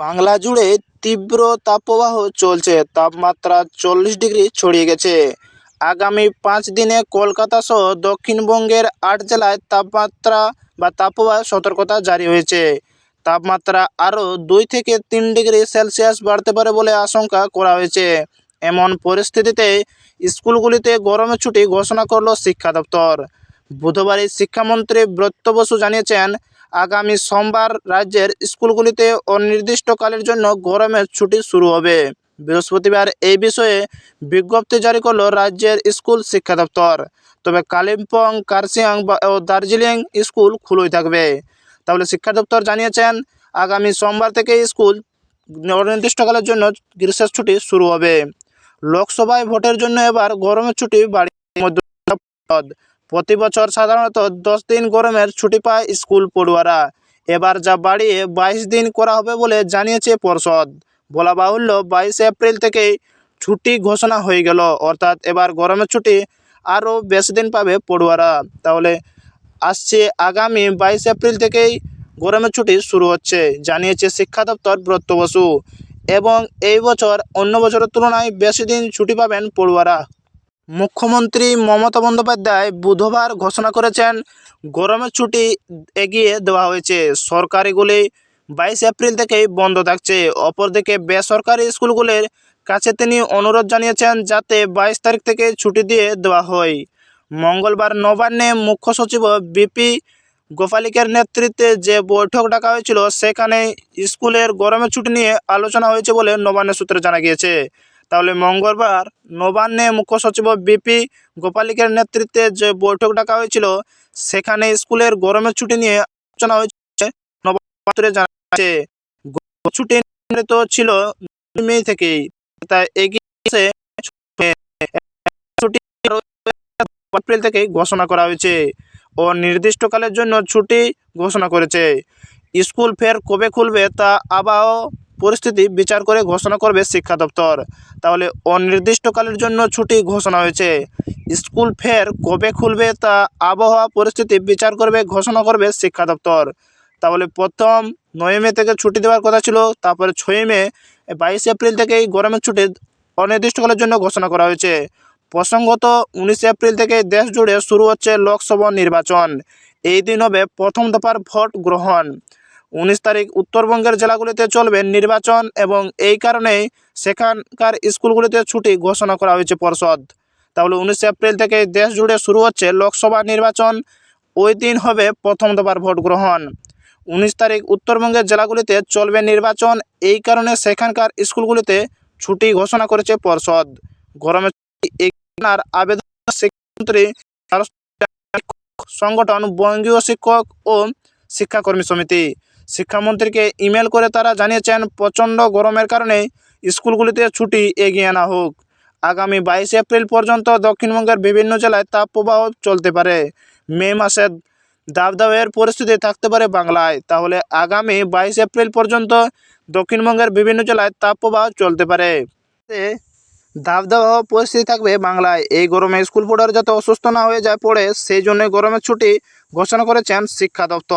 বাংলা জুড়ে তীব্র তাপপ্রবাহ চলছে। তাপমাত্রা চল্লিশ ডিগ্রি ছড়িয়ে গেছে। আগামী পাঁচ দিনে কলকাতা সহ দক্ষিণবঙ্গের আট জেলায় তাপমাত্রা বা তাপপ্রবাহ সতর্কতা জারি হয়েছে। তাপমাত্রা আরও দুই থেকে তিন ডিগ্রি সেলসিয়াস বাড়তে পারে বলে আশঙ্কা করা হয়েছে। এমন পরিস্থিতিতে স্কুলগুলিতে গরমের ছুটি ঘোষণা করল শিক্ষা দপ্তর। বুধবারই শিক্ষামন্ত্রী ব্রত্য বসু জানিয়েছেন আগামী সোমবার রাজ্যের স্কুলগুলিতে অনির্দিষ্টকালের জন্য গরমের ছুটি শুরু হবে। বৃহস্পতিবার এই বিষয়ে বিজ্ঞপ্তি জারি করল রাজ্যের স্কুল শিক্ষা দপ্তর। তবে কালিম্পং, কার্শিয়াং বা- ও দার্জিলিং স্কুল খুলেই থাকবে। তাহলে শিক্ষা দপ্তর জানিয়েছেন, আগামী সোমবার থেকে স্কুল অনির্দিষ্টকালের জন্য গ্রীষ্মের ছুটি শুরু হবে। লোকসভায় ভোটের জন্য এবার গরমের ছুটি বাড়ি প্রতি বছর সাধারণত দশ দিন গরমের ছুটি পায় স্কুল পড়ুয়ারা। এবার যা বাড়িয়ে বাইশ দিন করা হবে বলে জানিয়েছে পর্ষদ। বলা বাহুল্য, বাইশে এপ্রিল থেকেই ছুটি ঘোষণা হয়ে গেল। অর্থাৎ এবার গরমের ছুটি আরও বেশি দিন পাবে পড়ুয়ারা। তাহলে আসছে আগামী বাইশ এপ্রিল থেকেই গরমের ছুটি শুরু হচ্ছে, জানিয়েছে শিক্ষা দপ্তর ব্রত্য বসু। এবং এই বছর অন্য বছরের তুলনায় বেশি দিন ছুটি পাবেন পড়ুয়ারা। মুখ্যমন্ত্রী মমতা বন্দ্যোপাধ্যায় বুধবার ঘোষণা করেছেন গরমের ছুটি এগিয়ে দেওয়া হয়েছে। সরকারিগুলি বাইশ এপ্রিল থেকেই বন্ধ থাকছে। অপরদিকে বেসরকারি স্কুলগুলির কাছে তিনি অনুরোধ জানিয়েছেন যাতে বাইশ তারিখ থেকে ছুটি দিয়ে দেওয়া হয়। মঙ্গলবার নবান্নে মুখ্য সচিব বিপি গোপালিকের নেতৃত্বে যে বৈঠক ডাকা হয়েছিল, সেখানে স্কুলের গরমের ছুটি নিয়ে আলোচনা হয়েছে বলে নবান্ন সূত্রে জানা গিয়েছে। তাহলে মঙ্গলবার নবান্নে মুখ্য সচিব বিপি গোপালিকের নেতৃত্বে যে বৈঠক ডাকা হয়েছিল, সেখানে স্কুলের গরমের ছুটি নিয়ে আলোচনা হয়েছে। নবান্ন ছুটি নির্ধারিত ছিল মে থেকেই। তাই এগিয়ে ছুটি এপ্রিল থেকেই ঘোষণা করা হয়েছে ও নির্দিষ্টকালের জন্য ছুটি ঘোষণা করেছে। স্কুল ফের কবে খুলবে তা আবহাওয়া পরিস্থিতি বিচার করে ঘোষণা করবে শিক্ষা দপ্তর। তাহলে অনির্দিষ্টকালের জন্য ছুটি ঘোষণা হয়েছে। স্কুল ফের কবে খুলবে তা আবহাওয়া পরিস্থিতি বিচার করবে, ঘোষণা করবে শিক্ষা দপ্তর। তাহলে প্রথম নয় মে থেকে ছুটি দেওয়ার কথা ছিল, তারপরে ছয় মে, বাইশ এপ্রিল থেকেই গরমের ছুটি অনির্দিষ্টকালের জন্য ঘোষণা করা হয়েছে। প্রসঙ্গত, উনিশে এপ্রিল থেকে দেশ জুড়ে শুরু হচ্ছে লোকসভা নির্বাচন। এই দিন হবে প্রথম দফার ভোট গ্রহণ। উনিশ তারিখ উত্তরবঙ্গের জেলাগুলিতে চলবে নির্বাচন এবং এই কারণেই সেখানকার স্কুলগুলিতে ছুটি ঘোষণা করা হয়েছে পর্ষদ। তাহলে উনিশে এপ্রিল থেকে দেশ জুড়ে শুরু হচ্ছে লোকসভা নির্বাচন। ওই দিন হবে প্রথম দফার ভোট গ্রহণ। উনিশ তারিখ উত্তরবঙ্গের জেলাগুলিতে চলবে নির্বাচন। এই কারণে সেখানকার স্কুলগুলিতে ছুটি ঘোষণা করেছে পর্ষদ। গরমে আবেদন শিক্ষামন্ত্রী সংগঠন, বঙ্গীয় শিক্ষক ও শিক্ষাকর্মী সমিতি। শিক্ষামন্ত্রীকে ইমেল করে তারা জানিয়েছেন, প্রচণ্ড গরমের কারণে স্কুলগুলিতে ছুটি এগিয়ে আনা হোক। আগামী বাইশে এপ্রিল পর্যন্ত দক্ষিণবঙ্গের বিভিন্ন জেলায় তাপপ্রবাহ চলতে পারে। মে মাসে দাবদাহের পরিস্থিতি থাকতে পারে বাংলায়। তাহলে আগামী বাইশ এপ্রিল পর্যন্ত দক্ষিণবঙ্গের বিভিন্ন জেলায় তাপপ্রবাহ চলতে পারে। দাবদাহ পরিস্থিতি থাকবে বাংলায়। এই গরমে স্কুল পড়ার যাতে অসুস্থ না হয়ে যায় পড়ে, সেই জন্য গরমের ছুটি ঘোষণা করেছেন শিক্ষা দপ্তর।